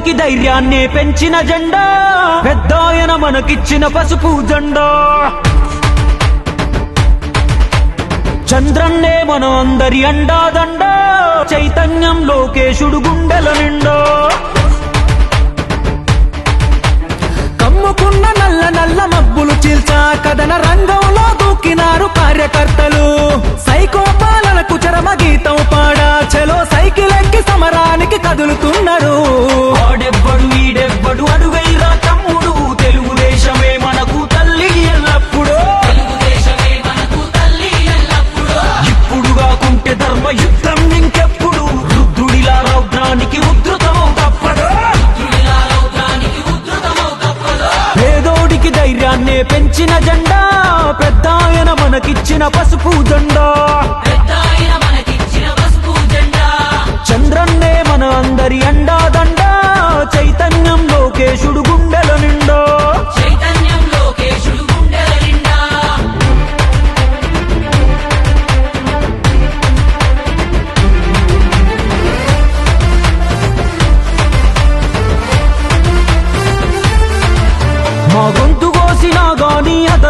అందరికి ధైర్యాన్ని పెంచిన జెండా. పెద్ద ఆయన మనకిచ్చిన పసుపు జెండా. చంద్రన్నే మన అందరి అండాదండ చైతన్యం లోకేశుడు గుండెల నిండా. కమ్ముకున్న నల్ల నల్ల మబ్బులు చీల్చా కథన రంగంలో దూకినారు కార్యకర్తలు. సైకోపాలన కుచరమ గీతం పెంచిన జెండా పెద్ద ఆయన మనకిచ్చిన పసుపు జెండా. చంద్రన్నే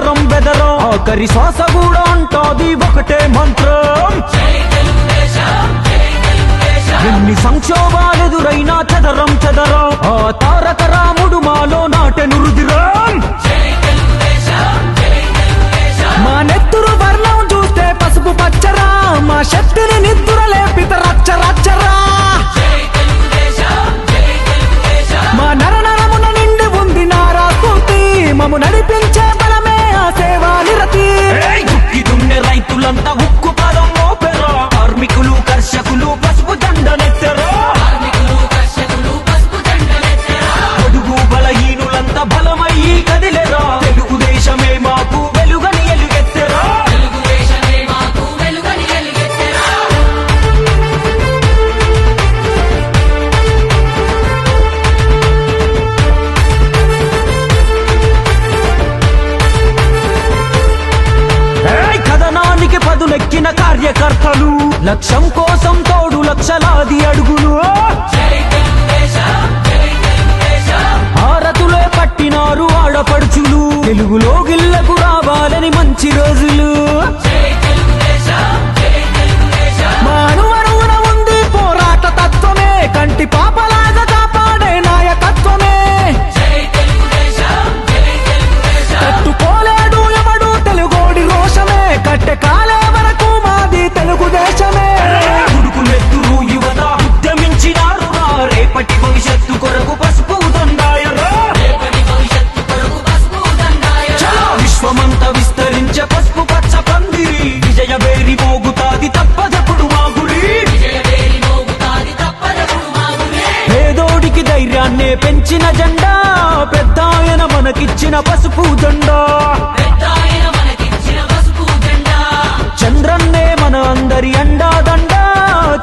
ఎదరం బెదరం. ఆఖరి శ్వాస కూడా అంటాది కార్యకర్తలు లక్ష్యం కోసం తోడు లక్షలాది అడుగులు. పెంచిన జెండా పెద్ద ఆయన మనకిచ్చిన పసుపు జెండా. చంద్రన్నే మన అందరి అండా దండా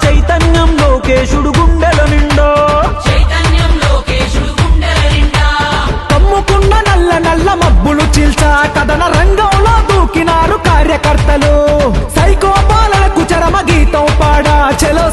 చైతన్యం లోకేశుడు గుండెల నిండా. కమ్ముకున్న నల్ల నల్ల మబ్బులు చీల్చా కథన రంగంలో దూకినారు కార్యకర్తలు. సైకోపాలకు చరమ గీతం పాడా చెలో